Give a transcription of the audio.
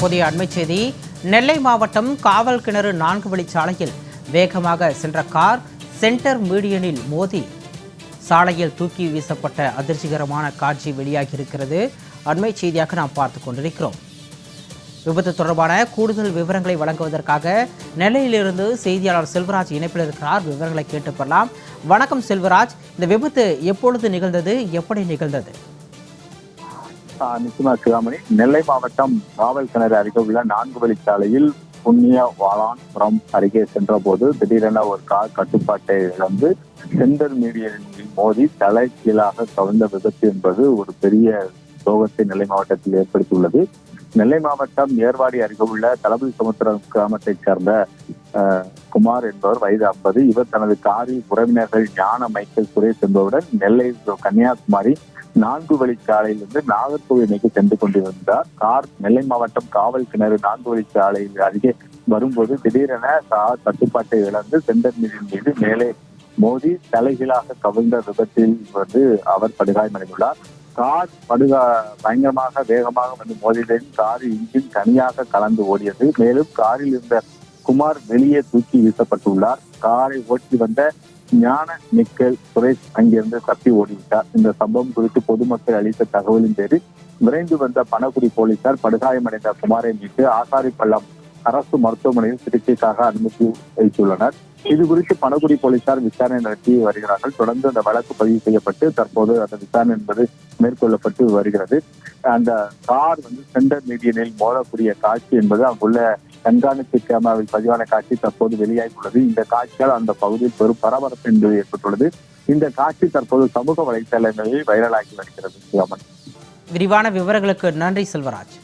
தற்போதைய அண்மை செய்தி. நெல்லை மாவட்டம் காவல் கிணறு நான்கு வழிச்சாலையில் வேகமாக சென்ற கார் சென்டர் மீடியனில் மோதி சாலையில் தூக்கி வீசப்பட்ட அதிர்ச்சிகரமான காட்சி வெளியாகி இருக்கிறது அண்மை செய்தியாக நாம் பார்த்து கொண்டிருக்கிறோம். விபத்து தொடர்பான கூடுதல் விவரங்களை வழங்குவதற்காக நெல்லையிலிருந்து செய்தியாளர் செல்வராஜ் இணைப்பில் இருக்கிறார். விவரங்களை கேட்டு பெறலாம். வணக்கம் செல்வராஜ். இந்த விபத்து எப்பொழுது நிகழ்ந்தது? எப்படி நிகழ்ந்தது? நிச்சயமா சிவாமணி. நெல்லை மாவட்டம் காவல் கிணறு அருகே உள்ள நான்கு வழிச்சாலையில் புண்ணிய வாளான்புரம் அருகே சென்ற போது திடீரென ஒரு கார் கட்டுப்பாட்டை இழந்து சென்டர் மீடியின் மோதி தலை கீழாக கவிழ்ந்த விபத்து என்பது ஒரு பெரிய சோகத்தை நெல்லை மாவட்டத்தில் ஏற்படுத்தியுள்ளது. நெல்லை மாவட்டம் ஏர்வாடி அருகே உள்ள தளபதி சமுத்திரம் கிராமத்தைச் சேர்ந்த குமார் என்பவர் வயது ஐம்பது. இவர் தனது காரில் உறவினர்கள் ஞான மைக்கேல் சுரேஷ் என்பவருடன் நெல்லை கன்னியாகுமரி நான்கு வழிச்சாலையிலிருந்து நாகர்கோவில் நோக்கி சென்று கொண்டிருந்தார். கார் நெல்லை மாவட்டம் காவல் கிணறு நான்கு வழிச்சாலையில் அருகே வரும்போது திடீரென கார் கட்டுப்பாட்டை இழந்து செந்தர் மீதின் மீது மேலே மோதி தலைகீழாக கவிழ்ந்த விபத்தில் வந்து அவர் படுகாயமடைந்துள்ளார். கார் படுகா பயங்கரமாக வேகமாக வந்து மோதியதில் கார் இன்ஜின் தனியாக கலந்து ஓடியது. மேலும் காரில் இருந்த குமார் வெளியே தூக்கி வீசப்பட்டுள்ளார். காரை ஓட்டி வந்த ஞான நிக்கல் சுரேஷ் அங்கிருந்து தப்பி ஓடிவிட்டார். இந்த சம்பவம் குறித்து பொதுமக்கள் அளித்த தகவலின் பேரில் விரைந்து வந்த பணக்குடி போலீசார் படுகாயமடைந்த குமாரை மீட்டு ஆசாரிப்பள்ளம் அரசு மருத்துவமனையில் சிகிச்சைக்காக அனுமதி வைத்துள்ளனர். இது குறித்து பணக்குடி போலீசார் விசாரணை நடத்தி வருகிறார்கள். தொடர்ந்து அந்த வழக்கு பதிவு செய்யப்பட்டு தற்போது அந்த விசாரணை என்பது மேற்கொள்ளப்பட்டு வருகிறது. அந்த கார் வந்து சென்டர் மீடியனில் மோதக்கூடிய காட்சி என்பது அங்குள்ள கண்காணிப்பு கேமராவில் பதிவான காட்சி தற்போது வெளியாகியுள்ளது. இந்த காட்சியால் அந்த பகுதியில் பெரும் பரபரப்பு என்பது ஏற்பட்டுள்ளது. இந்த காட்சி தற்போது சமூக வலைத்தளங்களில் வைரலாகி வருகிறது. விரிவான விவரங்களுக்கு நன்றி செல்வராஜ்.